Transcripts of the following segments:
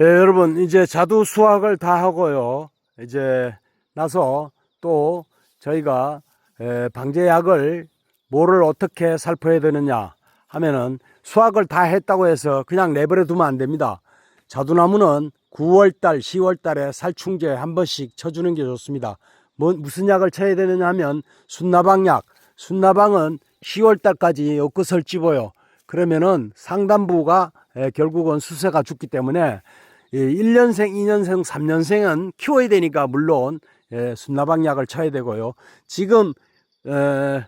예, 여러분 이제 자두 수확을 다 하고요. 이제 나서 또 저희가 에, 방제약을 뭐를 어떻게 살포해야 되느냐 하면은 수확을 다 했다고 해서 그냥 내버려 두면 안 됩니다. 자두나무는 9월달, 10월달에 살충제 한 번씩 쳐주는 게 좋습니다. 뭐, 무슨 약을 쳐야 되느냐 하면 순나방약. 순나방은 10월달까지 엮것을 찝어요. 그러면은 상단부가 에, 결국은 수세가 죽기 때문에 이 1년생, 2년생, 3년생은 키워야 되니까 물론 예, 순나방약을 쳐야 되고요. 지금 에,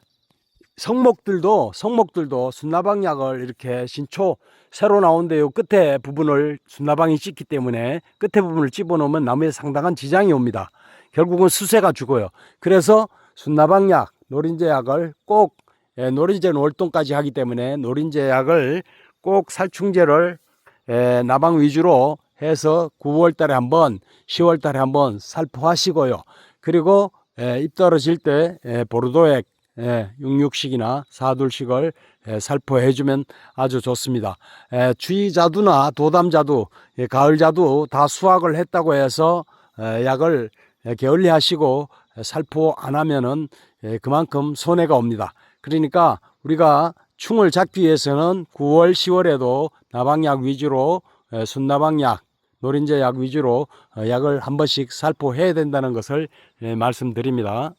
성목들도 성목들도 순나방약을 이렇게 신초 새로 나온데요 끝에 부분을 순나방이 찢기 때문에 끝에 부분을 집어넣으면 나무에 상당한 지장이 옵니다. 결국은 수세가 죽어요. 그래서 순나방약, 노린제약을 꼭 예, 노린제는 월동까지 하기 때문에 노린제약을 꼭 살충제를 예, 나방 위주로 해서 9월 달에 한번 10월 달에 한번 살포하시고요. 그리고 예, 잎 떨어질 때 예, 보르도액 예, 66식이나 4둘씩을 예, 살포해 주면 아주 좋습니다. 예, 주의자두나 도담자두, 예, 가을자두 다 수확을 했다고 해서 예, 약을 예, 게을리 하시고 예, 살포 안 하면은 예, 그만큼 손해가 옵니다. 그러니까 우리가 충을 잡기 위해서는 9월, 10월에도 나방약 위주로 예, 순나방약, 노린제약 위주로 어, 약을 한 번씩 살포해야 된다는 것을 예, 말씀드립니다.